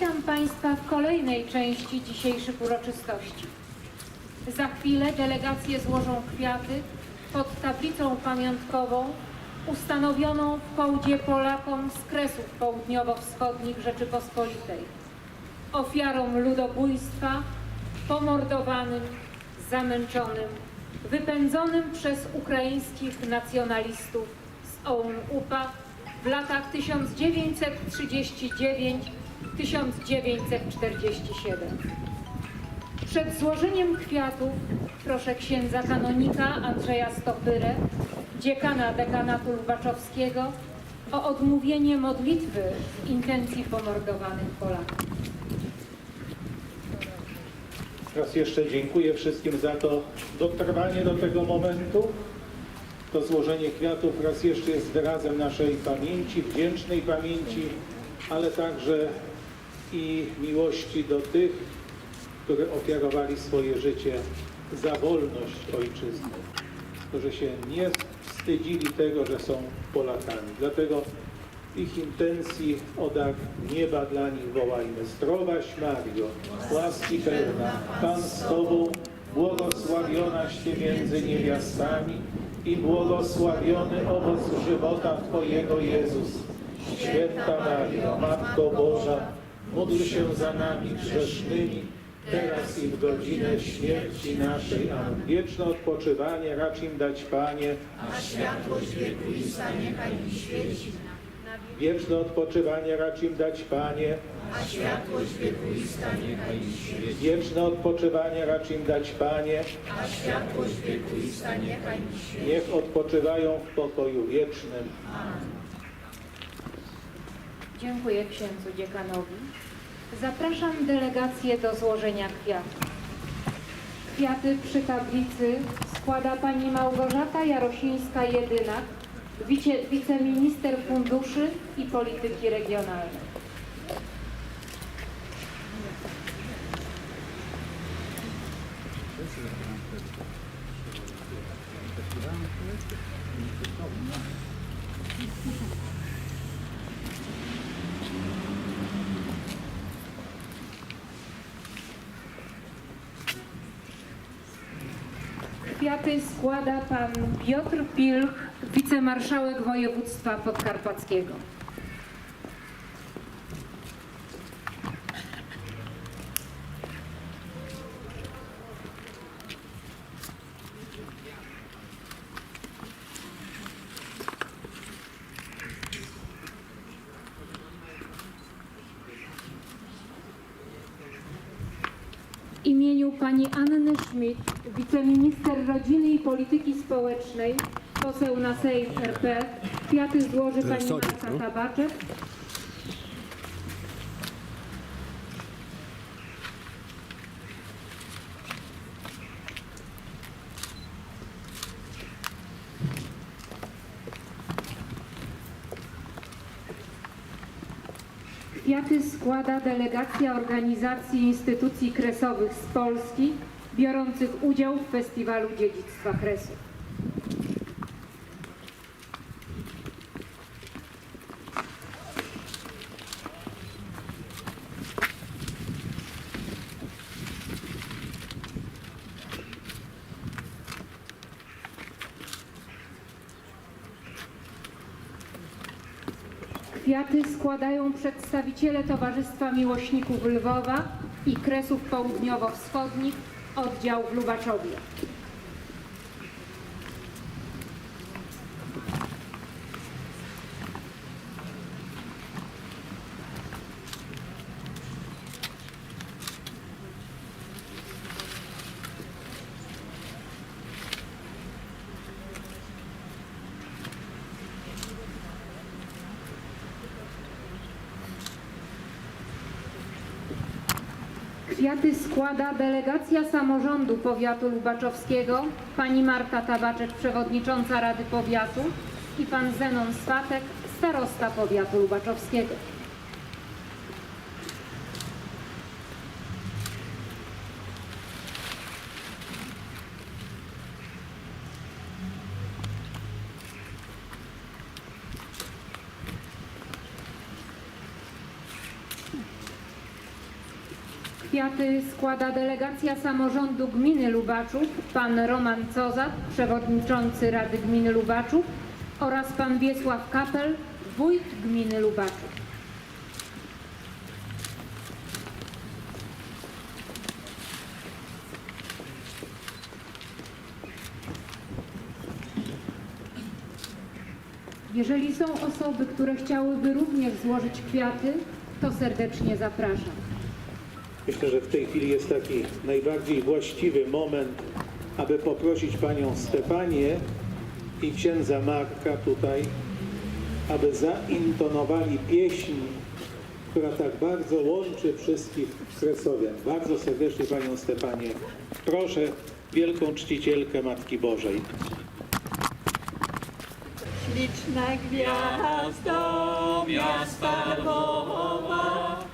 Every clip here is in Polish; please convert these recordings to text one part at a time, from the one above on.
Witam Państwa w kolejnej części dzisiejszych uroczystości. Za chwilę delegacje złożą kwiaty pod tablicą pamiątkową ustanowioną w hołdzie Polakom z Kresów Południowo-Wschodnich Rzeczypospolitej, ofiarom ludobójstwa, pomordowanym, zamęczonym, wypędzonym przez ukraińskich nacjonalistów z OUN-UPA w latach 1939-1947. Przed złożeniem kwiatów proszę księdza kanonika Andrzeja Stopyrę, dziekana dekanatu Lubaczowskiego, o odmówienie modlitwy w intencji pomordowanych Polaków. Raz jeszcze dziękuję wszystkim za to dotrwanie do tego momentu. To złożenie kwiatów raz jeszcze jest wyrazem naszej pamięci, wdzięcznej pamięci, ale także i miłości do tych, którzy ofiarowali swoje życie za wolność ojczyzny, którzy się nie wstydzili tego, że są Polakami. Dlatego ich intencji o nieba dla nich wołajmy. Zdrowaś Mario, łaski pełna, Pan z Tobą, błogosławionaś Ty między niewiastami i błogosławiony owoc żywota Twojego Jezus. Święta Mario, Matko Boża, módl się za nami grzesznymi, teraz i w godzinę śmierci naszej. Amen. Wieczne odpoczywanie racz im dać, Panie, a światłość wiekuista niechaj mi świeci, Wieczne odpoczywanie racz im dać, Panie. a światłość wiekuista niechaj mi świeci, Wieczne odpoczywanie racz im dać, Panie. a światłość wiekuista niechaj mi świeci. Niech odpoczywają w pokoju wiecznym. Dziękuję księdzu dziekanowi. Zapraszam delegację do złożenia kwiatów. Kwiaty przy tablicy składa pani Małgorzata Jarosińska-Jedynak, wice, wiceminister funduszy i polityki regionalnej. Kwiaty składa pan Piotr Pilch, wicemarszałek województwa podkarpackiego. W imieniu pani Anny Schmidt, wiceminister rodziny i polityki społecznej, poseł na Sejm RP, kwiaty złoży pani Marta Tabaczek. Kwiaty składa delegacja organizacji instytucji kresowych z Polski, biorących udział w Festiwalu Dziedzictwa Kresów. Kwiaty składają przedstawiciele Towarzystwa Miłośników Lwowa i Kresów Południowo-Wschodnich, oddział w Lubaczowie. Kwiaty składa delegacja samorządu powiatu lubaczowskiego, pani Marta Tabaczek, przewodnicząca Rady Powiatu i pan Zenon Swatek, starosta powiatu lubaczowskiego. Kwiaty składa delegacja samorządu gminy Lubaczów, pan Roman Cozat, przewodniczący Rady Gminy Lubaczów oraz pan Wiesław Kapel, wójt gminy Lubaczów. Jeżeli są osoby, które chciałyby również złożyć kwiaty, to serdecznie zapraszam. Myślę, że w tej chwili jest taki najbardziej właściwy moment, aby poprosić panią Stefanię i księdza Marka tutaj, aby zaintonowali pieśń, która tak bardzo łączy wszystkich Kresowian. Bardzo serdecznie panią Stefanię proszę, wielką czcicielkę Matki Bożej. Liczna gwiazdo miasta Lwowa,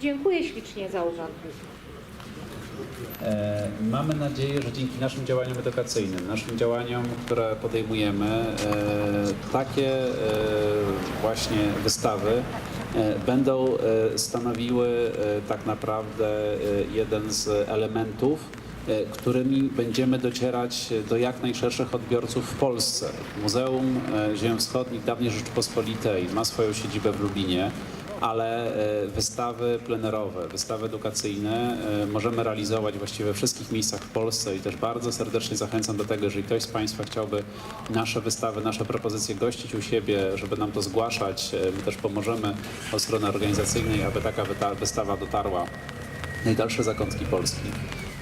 Dziękuję ślicznie za uwagę. E, Mamy nadzieję, że dzięki naszym działaniom edukacyjnym, naszym działaniom, które podejmujemy, e, takie e, właśnie wystawy będą stanowiły tak naprawdę jeden z elementów, którymi będziemy docierać do jak najszerszych odbiorców w Polsce. Muzeum Ziem Wschodnich dawniej Rzeczypospolitej ma swoją siedzibę w Lubinie ale e, wystawy plenerowe, wystawy edukacyjne e, możemy realizować właściwie we wszystkich miejscach w Polsce i też bardzo serdecznie zachęcam do tego, jeżeli ktoś z Państwa chciałby nasze wystawy, nasze propozycje gościć u siebie, żeby nam to zgłaszać, e, my też pomożemy od strony organizacyjnej, aby taka wystawa dotarła najdalsze zakątki Polski.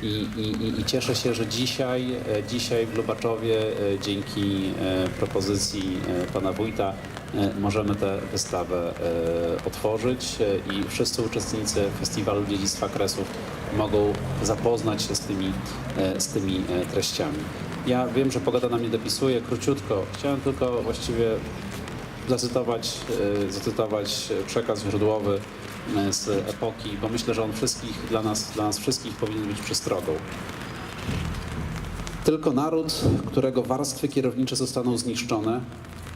I, i, i- cieszę się, że dzisiaj, dzisiaj w Lubaczowie dzięki propozycji pana wójta możemy tę wystawę e, otworzyć e, i wszyscy uczestnicy Festiwalu Dziedzictwa Kresów mogą zapoznać się z tymi, e, z tymi e, treściami. Ja wiem, że pogoda nam nie dopisuje, króciutko. Chciałem tylko właściwie zacytować, e, zacytować przekaz źródłowy e, z epoki, bo myślę, że on wszystkich, dla nas, dla nas wszystkich powinien być przestrogą. Tylko naród, którego warstwy kierownicze zostaną zniszczone,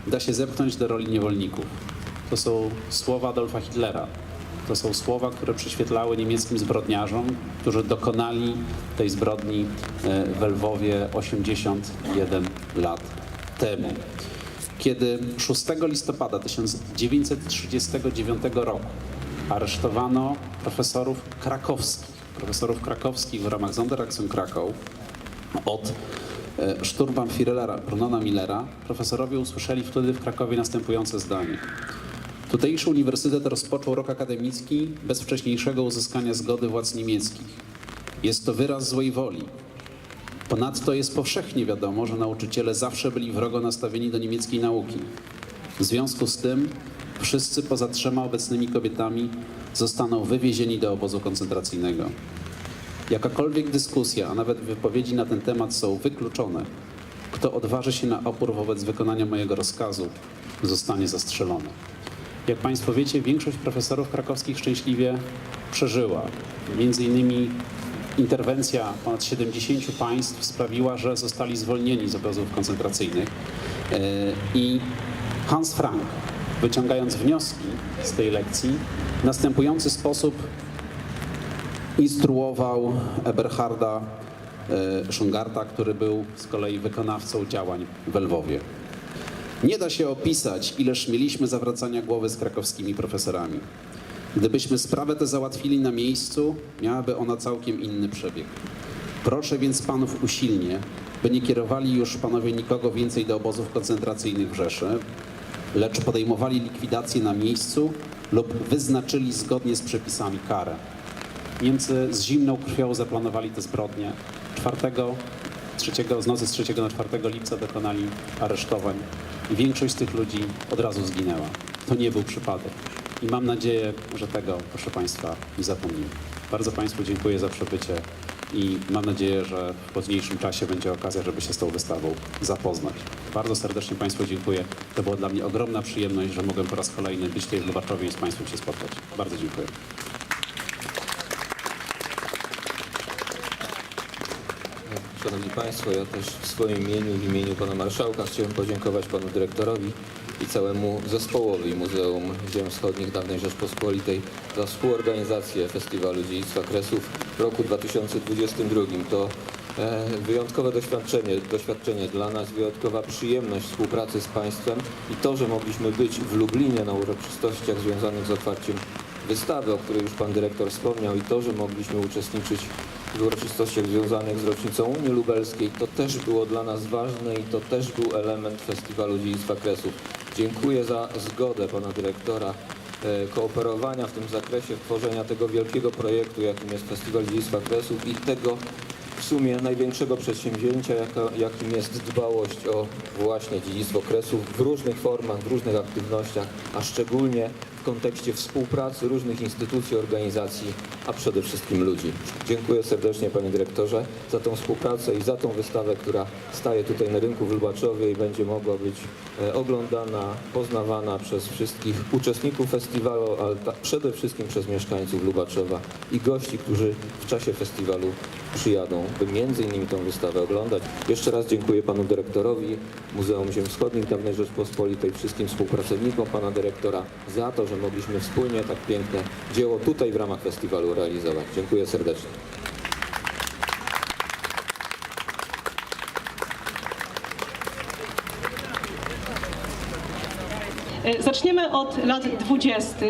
da się zepchnąć do roli niewolników. To są słowa Adolfa Hitlera. To są słowa, które przyświetlały niemieckim zbrodniarzom, którzy dokonali tej zbrodni e, w Lwowie 81 lat temu. Kiedy 6 listopada 1939 roku aresztowano profesorów krakowskich, profesorów krakowskich w ramach Sonderaktion Krakow, od e, Sturmbannführera Brunona Millera, profesorowie usłyszeli wtedy w Krakowie następujące zdanie. Tutejszy uniwersytet rozpoczął rok akademicki bez wcześniejszego uzyskania zgody władz niemieckich. Jest to wyraz złej woli. Ponadto jest powszechnie wiadomo, że nauczyciele zawsze byli wrogo nastawieni do niemieckiej nauki. W związku z tym wszyscy poza trzema obecnymi kobietami zostaną wywiezieni do obozu koncentracyjnego. Jakakolwiek dyskusja, a nawet wypowiedzi na ten temat są wykluczone. Kto odważy się na opór wobec wykonania mojego rozkazu, zostanie zastrzelony. Jak Państwo wiecie, większość profesorów krakowskich szczęśliwie przeżyła. Między innymi interwencja ponad 70 państw sprawiła, że zostali zwolnieni z obozów koncentracyjnych. E, I Hans Frank, wyciągając wnioski z tej lekcji, w następujący sposób instruował Eberharda e, Schungarta, który był z kolei wykonawcą działań w Lwowie. Nie da się opisać, ileż mieliśmy zawracania głowy z krakowskimi profesorami. Gdybyśmy sprawę tę załatwili na miejscu, miałaby ona całkiem inny przebieg. Proszę więc panów usilnie, by nie kierowali już panowie nikogo więcej do obozów koncentracyjnych w Rzeszy, lecz podejmowali likwidację na miejscu lub wyznaczyli zgodnie z przepisami karę. Niemcy z zimną krwią zaplanowali te zbrodnie. 4, 3, z nocy z 3 na 4 lipca dokonali aresztowań i większość z tych ludzi od razu zginęła. To nie był przypadek. I mam nadzieję, że tego, proszę Państwa, nie zapomnimy. Bardzo Państwu dziękuję za przybycie i mam nadzieję, że w późniejszym czasie będzie okazja, żeby się z tą wystawą zapoznać. Bardzo serdecznie Państwu dziękuję. To była dla mnie ogromna przyjemność, że mogłem po raz kolejny być tutaj w Lubaczowie i z Państwem się spotkać. Bardzo dziękuję. Szanowni Państwo, ja też w swoim imieniu, w imieniu Pana Marszałka chciałem podziękować Panu Dyrektorowi i całemu zespołowi Muzeum Ziem Wschodnich Dawnej Rzeczpospolitej za współorganizację Festiwalu Dziedzictwa Kresów w roku 2022. To e, wyjątkowe doświadczenie, doświadczenie dla nas, wyjątkowa przyjemność współpracy z Państwem i to, że mogliśmy być w Lublinie na uroczystościach związanych z otwarciem wystawy, o której już Pan Dyrektor wspomniał i to, że mogliśmy uczestniczyć w uroczystościach związanych z rocznicą Unii Lubelskiej. To też było dla nas ważne i to też był element Festiwalu Dziedzictwa Kresów. Dziękuję za zgodę Pana Dyrektora e, kooperowania w tym zakresie, tworzenia tego wielkiego projektu, jakim jest Festiwal Dziedzictwa Kresów i tego w sumie największego przedsięwzięcia, jakim jest dbałość o właśnie dziedzictwo Kresów w różnych formach, w różnych aktywnościach, a szczególnie w kontekście współpracy różnych instytucji, organizacji, a przede wszystkim ludzi. Dziękuję serdecznie Panie Dyrektorze za tą współpracę i za tą wystawę, która staje tutaj na rynku w Lubaczowie i będzie mogła być e, oglądana, poznawana przez wszystkich uczestników festiwalu, ale przede wszystkim przez mieszkańców Lubaczowa i gości, którzy w czasie festiwalu przyjadą, by między innymi tą wystawę oglądać. Jeszcze raz dziękuję Panu Dyrektorowi Muzeum Ziem Wschodnich Dawnej Rzeczpospolitej, wszystkim współpracownikom Pana Dyrektora za to, że mogliśmy wspólnie tak piękne dzieło tutaj w ramach festiwalu realizować. Dziękuję serdecznie. Zaczniemy od lat 20.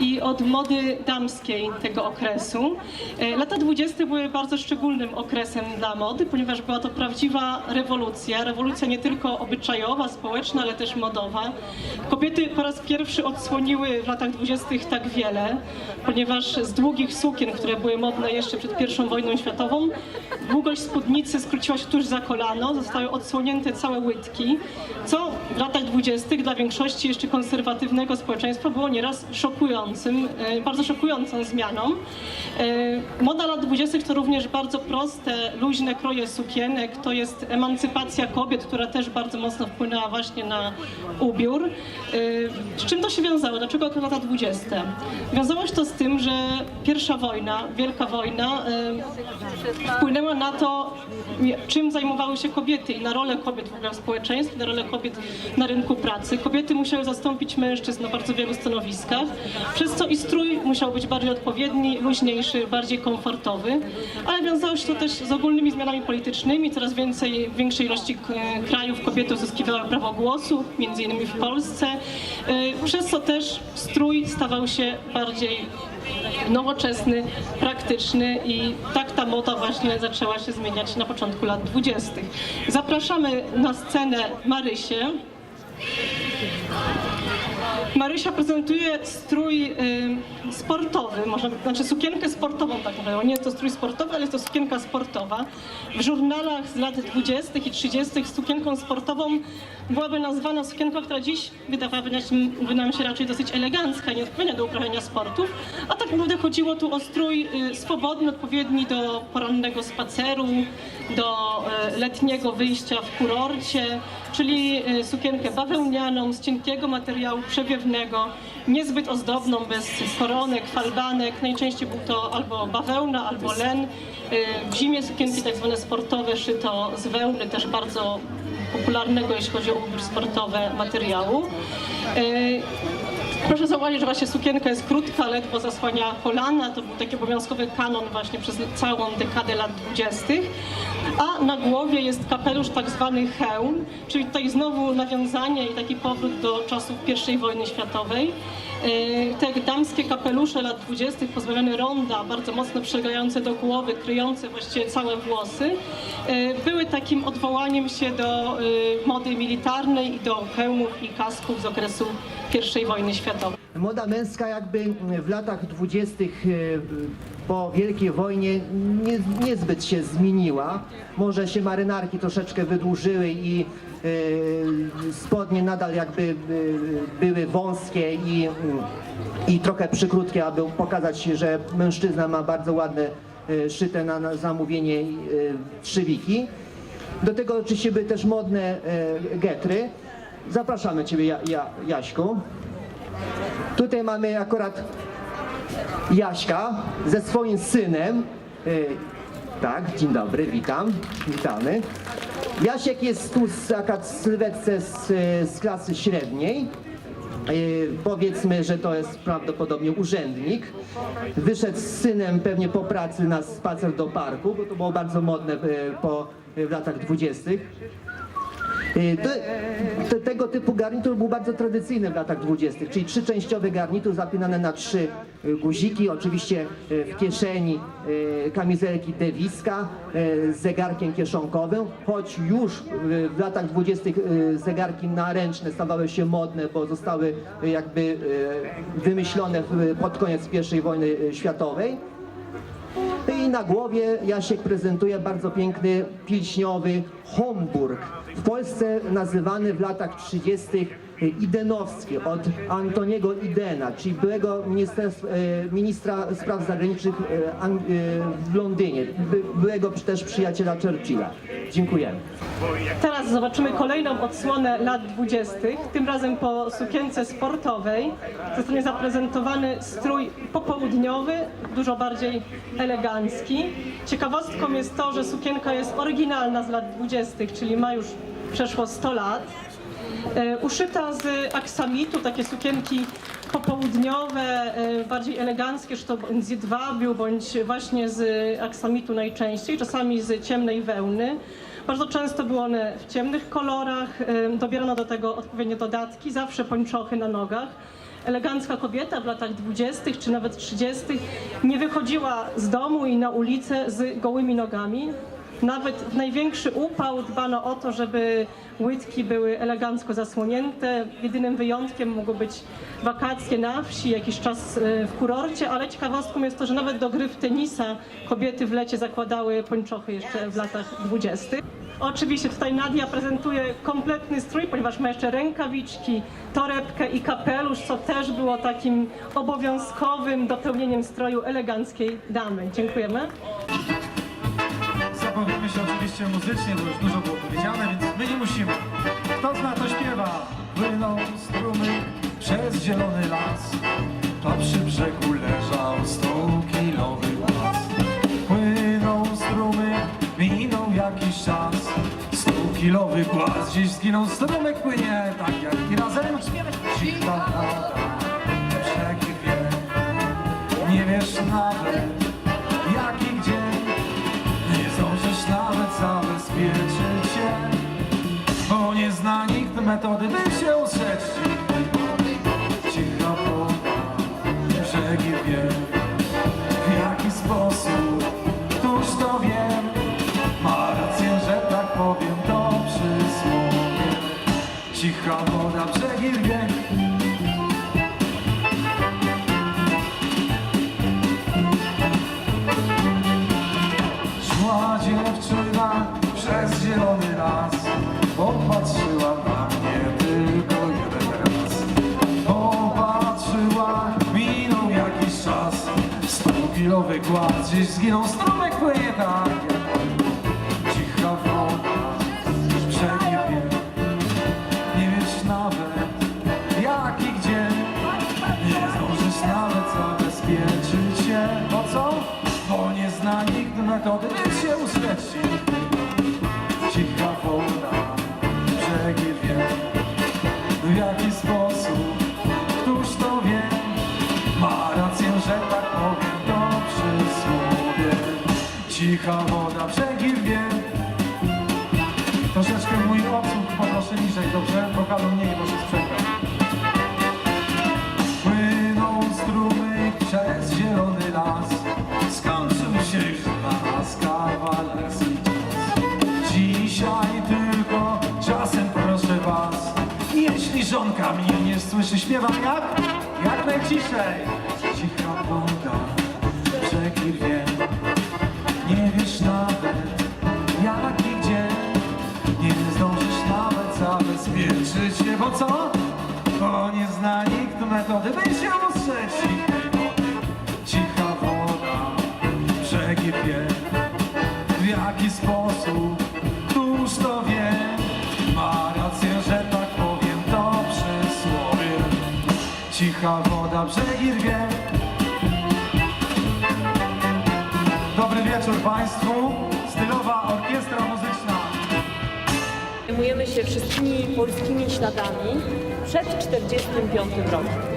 i od mody damskiej tego okresu. E, Lata 20. były bardzo szczególnym okresem dla mody, ponieważ była to prawdziwa rewolucja. Rewolucja nie tylko obyczajowa, społeczna, ale też modowa. Kobiety po raz pierwszy odsłoniły w latach 20. tak wiele, ponieważ z długich sukien, które były modne jeszcze przed I wojną światową, długość spódnicy skróciła się tuż za kolano, zostały odsłonięte całe łydki, co w latach 20. dla większości jeszcze konserwatywnego społeczeństwa było nieraz szokującym, e, bardzo szokującą zmianą. E, Moda lat 20. to również bardzo proste, luźne kroje sukienek, to jest emancypacja kobiet, która też bardzo mocno wpłynęła właśnie na ubiór. E, Z czym to się wiązało? Dlaczego akurat lata 20? Wiązało się to z tym, że pierwsza wojna, wielka wojna wpłynęła na to, czym zajmowały się kobiety i na rolę kobiet w ogóle w społeczeństwie, na rolę kobiet na rynku pracy. Kobiety musiały zastąpić mężczyzn na bardzo wielu stanowiskach, przez co i strój musiał być bardziej odpowiedni, luźniejszy, bardziej komfortowy, ale wiązało się to też z ogólnymi zmianami politycznymi. Coraz więcej, w większej ilości k- krajów kobiety uzyskiwały prawo głosu, między innymi w Polsce, y, przez co też strój stawał się bardziej nowoczesny, praktyczny i tak ta moda właśnie zaczęła się zmieniać na początku lat 20. Zapraszamy na scenę Marysię. Marysia prezentuje strój y, sportowy, można, znaczy sukienkę sportową tak naprawdę. Nie jest to strój sportowy, ale jest to sukienka sportowa. W żurnalach z lat 20. i 30. sukienką sportową byłaby nazwana sukienka, która dziś wydawałaby nam, nam się raczej dosyć elegancka nie odpowiednia do uprawiania sportów. A tak naprawdę chodziło tu o strój y, swobodny, odpowiedni do porannego spaceru, do y, letniego wyjścia w kurorcie, czyli y, sukienkę bawełnianą z cienkiego materiału przewiewnego, niezbyt ozdobną, bez koronek, falbanek. Najczęściej był to albo bawełna, albo len. Y, W zimie sukienki tak zwane sportowe szyto z wełny, też bardzo popularnego, jeśli chodzi o ubór sportowe materiału. Proszę zauważyć, że właśnie sukienka jest krótka, ledwo zasłania kolana. To był taki obowiązkowy kanon właśnie przez całą dekadę lat dwudziestych. A na głowie jest kapelusz tak zwany hełm, czyli tutaj znowu nawiązanie i taki powrót do czasów I wojny światowej. E, Te damskie kapelusze lat dwudziestych pozbawione ronda, bardzo mocno przylegające do głowy, kryjące właściwie całe włosy, e, były takim odwołaniem się do e, mody militarnej i do hełmów i kasków z okresu I wojny światowej. Moda męska jakby w latach dwudziestych e, po Wielkiej Wojnie nie, niezbyt się zmieniła. Może się marynarki troszeczkę wydłużyły i e, spodnie nadal jakby e, były wąskie i, i trochę przykrótkie, aby pokazać, że mężczyzna ma bardzo ładne szyte na, zamówienie trzywiki. Do tego oczywiście były też modne getry. Zapraszamy Ciebie, ja, ja, Jaśku. Tutaj mamy akurat Jaśka ze swoim synem. Y, Tak, dzień dobry, witam, witamy. Jasiek jest tu z, akurat w sylwetce z, z klasy średniej. Y, Powiedzmy, że to jest prawdopodobnie urzędnik. Wyszedł z synem pewnie po pracy na spacer do parku, bo to było bardzo modne y, po, w latach dwudziestych. Y, te, tego typu garnitur był bardzo tradycyjny w latach dwudziestych, czyli trzyczęściowy garnitur zapinany na trzy y, guziki, oczywiście y, w kieszeni kamizelki Dewiska z zegarkiem kieszonkowym, choć już w latach dwudziestych zegarki naręczne stawały się modne, bo zostały jakby wymyślone pod koniec I wojny światowej. I na głowie Jasiek prezentuje bardzo piękny pilśniowy Homburg. W Polsce nazywany w latach 30. Idenowski od Antoniego Idena, czyli byłego e, ministra spraw zagranicznych e, e, w Londynie, by, byłego też przyjaciela Churchilla. Dziękujemy. Teraz zobaczymy kolejną odsłonę lat 20. Tym razem po sukience sportowej zostanie zaprezentowany strój popołudniowy, dużo bardziej elegancki. Ciekawostką jest to, że sukienka jest oryginalna z lat 20., czyli ma już przeszło 100 lat. E, Uszyta z aksamitu, takie sukienki popołudniowe, e, bardziej eleganckie, czy to z jedwabiu, bądź właśnie z aksamitu najczęściej, czasami z ciemnej wełny. Bardzo często były one w ciemnych kolorach, e, dobierano do tego odpowiednie dodatki, zawsze pończochy na nogach. Elegancka kobieta w latach 20. czy nawet 30. nie wychodziła z domu i na ulicę z gołymi nogami. Nawet w największy upał dbano o to, żeby łydki były elegancko zasłonięte. Jedynym wyjątkiem mogły być wakacje na wsi, jakiś czas e, w kurorcie, ale ciekawostką jest to, że nawet do gry w tenisa kobiety w lecie zakładały pończochy jeszcze w latach 20. Oczywiście tutaj Nadia prezentuje kompletny strój, ponieważ ma jeszcze rękawiczki, torebkę i kapelusz, co też było takim obowiązkowym dopełnieniem stroju eleganckiej damy. Dziękujemy. Zabawimy się oczywiście muzycznie, bo już dużo było powiedziane, więc my nie musimy. Kto zna, to śpiewa. Płynął strumyk przez zielony las, a przy brzegu leżał stukilowy las. Płynął strumyk, minął jakiś czas, stukilowy głaz. Dziś zginął strumyk, płynie tak jak i razem. Cicha woda, brzegi wie, nie wiesz nawet jak i gdzie. Zabezpieczyć się Bo nie zna nikt metody, by się ustrzec to gdy się uśmieci Cicha woda, brzegi wie W jaki sposób, któż to wie? Ma rację, że tak powiem to przysłowie Cicha woda, brzegi wie Troszeczkę mój odsłuch Śpiewam jak? Jak najciszej. Cicha woda, wie Nie wiesz nawet jak i gdzie. Nie zdążysz nawet zabezpieczyć się Bo co? Bo nie zna nikt metody By się wody Cicha woda, wie W jaki sposób, któż to wie Woda, brzegi wie Dobry wieczór Państwu Stylowa orkiestra muzyczna Zajmujemy się wszystkimi polskimi śladami przed 1945 rokiem.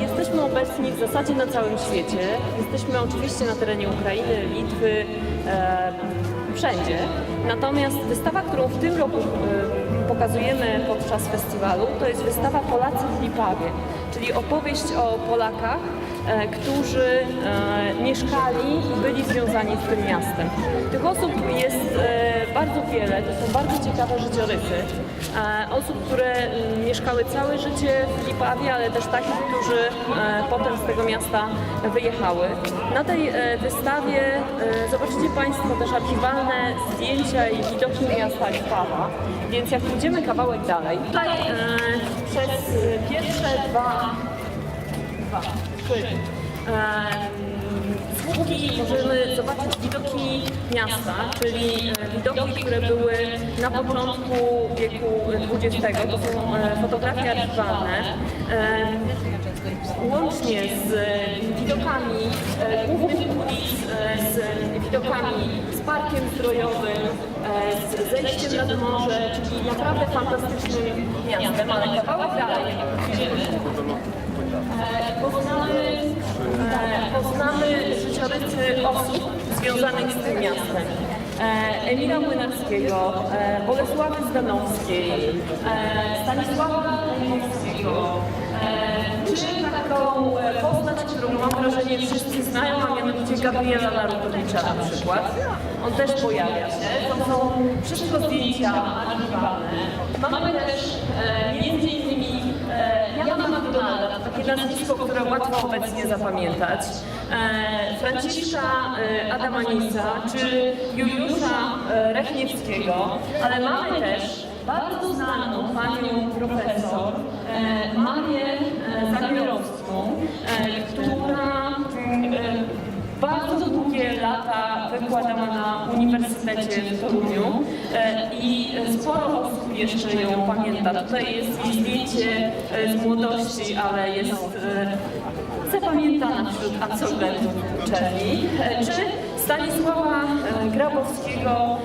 Jesteśmy obecni w zasadzie na całym świecie. Jesteśmy oczywiście na terenie Ukrainy, Litwy, e, wszędzie. Natomiast wystawa, którą w tym roku e, pokazujemy podczas festiwalu, to jest wystawa Polacy w Lipawie, czyli opowieść o Polakach, e, którzy e, mieszkali i byli związani z tym miastem. Tych osób jest e, bardzo wiele, to są bardzo ciekawe życiorysy. Osób, które mm, mieszkały całe życie w Lipawie, ale też takich, którzy potem z tego miasta wyjechały. Na tej wystawie zobaczycie Państwo też archiwalne zdjęcia i widoki miasta Lipawa. Więc jak pójdziemy kawałek dalej, przez e, pierwsze dwa dwa, trzy. Słupki możemy zobaczyć widoki miasta, czyli e, widoki, które były na początku wieku XX. To są e, fotografie archiwalne. Łącznie z widokami głównych ulic, z widokami z parkiem zdrojowym, e, z zejściem nad morze, czyli naprawdę fantastycznym miastem, ale kawałek dalej, E, Poznamy, e, poznamy życiorysy osób związanych z tym miastem. E, Emila Młynarskiego, Bolesławy Zdanowskiej, Stanisława Kujawskiego, e, czy taką postać, którą mam wrażenie wszyscy znają, a mianowicie Gabriela Narutowicza na przykład. On też pojawia się. To są wszystko zdjęcia archiwalne. Mamy też e, między innymi e, Jana McDonalda, takie nazwisko, które łatwo obecnie zapamiętać, e, Franciszka e, Adamanisa czy Juliusza Rechniewskiego, ale mamy też bardzo znaną panią profesor Marię wykładała na Uniwersytecie w Toruniu e, i sporo osób jeszcze ją pamięta. Tutaj jest zdjęcie e, z młodości, ale jest e, zapamiętana wśród absolwentów uczelni. Czy Stanisława Grabowskiego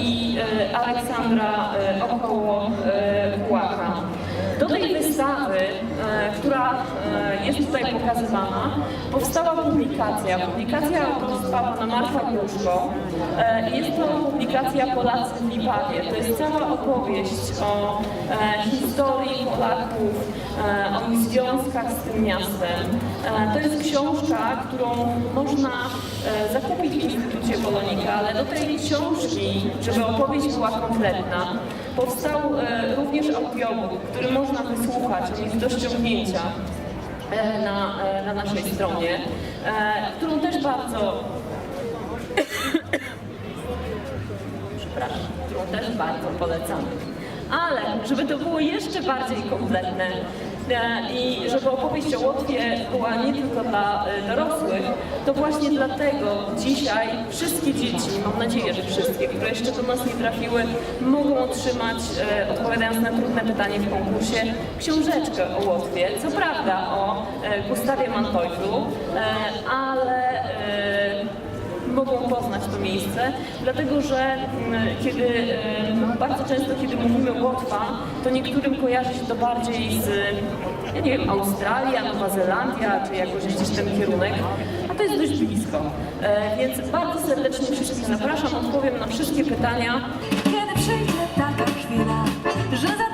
i Aleksandra około Płacha. Do tej wystawy, e, która e, jest tutaj pokazywana, powstała publikacja. Publikacja autorstwa pana Marka Gruszko. E, Jest to publikacja Polacy w Lipawie. To jest cała opowieść o historii Polaków, o ich związkach z tym miastem. To jest książka, którą można zakupić w Instytucie Polonika, ale do tej książki, żeby opowieść była kompletna, powstał e, również audiobook, który można wysłuchać, jest do ściągnięcia e, na, e, na naszej stronie, którą też bardzo przepraszam, którą też bardzo polecamy. Ale żeby to było jeszcze bardziej kompletne i żeby opowieść o Łotwie była nie tylko dla e, dorosłych, to właśnie dlatego dzisiaj wszystkie dzieci, mam nadzieję, że wszystkie, które jeszcze do nas nie trafiły, mogą otrzymać, e, odpowiadając na trudne pytanie w konkursie, książeczkę o Łotwie. Co prawda o e, Gustawie Manteuffelu, e, ale mogą poznać to miejsce, dlatego że mm, kiedy, em, bardzo często kiedy mówimy Łotwa, to niektórym kojarzy się to bardziej z, ja nie wiem, Australia, Nowa Zelandia, czy jakoś gdzieś ten kierunek, a to jest dość blisko. E, Więc bardzo serdecznie wszystkich zapraszam, odpowiem na wszystkie pytania. Kiedy przyjdzie taka chwila, że za